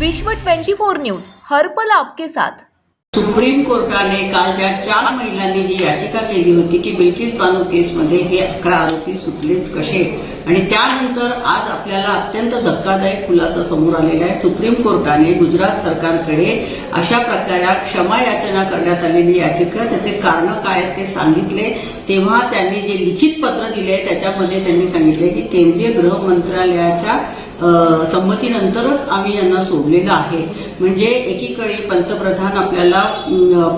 विश्व 24 न्यूज हरपल आपके साथ. सुप्रीम कोर्टाने काल ज्या चार महिलांनी जी याचिका केली होती की बिल्किस बानू केसमध्ये हे अकरा आरोपी सुटलेच कसे? आणि त्यानंतर आज आपल्याला अत्यंत धक्कादायक खुलासा समोर आलेला आहे. सुप्रीम कोर्टाने गुजरात सरकारकडे अशा प्रकारे क्षमा याचना करण्यात आलेली याचिका त्याचे कारण काय ते सांगितले. तेव्हा त्यांनी जे लिखित पत्र दिले त्याच्यामध्ये त्यांनी सांगितले की केंद्रीय गृह मंत्रालयाच्या संमतीनंतरच आम्ही यांना सोडलेलं आहे. म्हणजे एकीकडे पंतप्रधान आपल्याला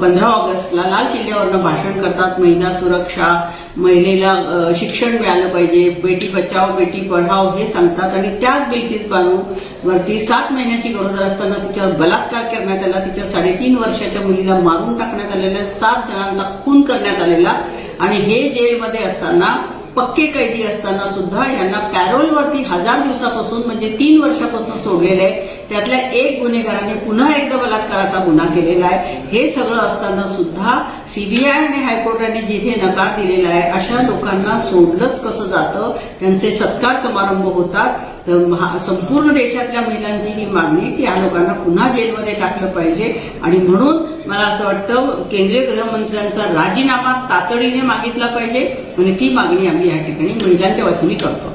पंधरा ऑगस्टला लाल किल्ल्यावरनं भाषण करतात महिला सुरक्षा महिलेला शिक्षण मिळालं पाहिजे बेटी बचाव बेटी पढाव हे सांगतात. आणि त्याच बिल्किस बानू वरती सात महिन्याची गरोदर असताना तिच्यावर बलात्कार करण्यात आला. तिच्या साडेतीन वर्षाच्या मुलीला मारून टाकण्यात आलेल्या सात जणांचा खून करण्यात आलेला. आणि हे जेलमध्ये असताना पक्के कैदी असताना सुद्धा यांना पॅरोलवरती हजार दिवसापासून म्हणजे तीन वर्षापासून सोडलेलं आहे. त्यातल्या एक गुन्हेगाराने पुन्हा एकदा बलात्काराचा गुन्हा केलेला आहे. हे सगळं असताना सुद्धा सीबीआय आणि हायकोर्टाने जिथे नकार दिलेला आहे अशा लोकांना सोडलंच कसं जातं? त्यांचे सत्कार समारंभ होतात. तर संपूर्ण देशातल्या महिलांची ही मागणी की या लोकांना पुन्हा जेलमध्ये टाकलं पाहिजे. आणि म्हणून मला असं वाटतं केंद्रीय गृहमंत्र्यांचा राजीनामा तातडीने मागितला पाहिजे. आणि ती मागणी आम्ही या ठिकाणी महिलांच्या वतीने करतो.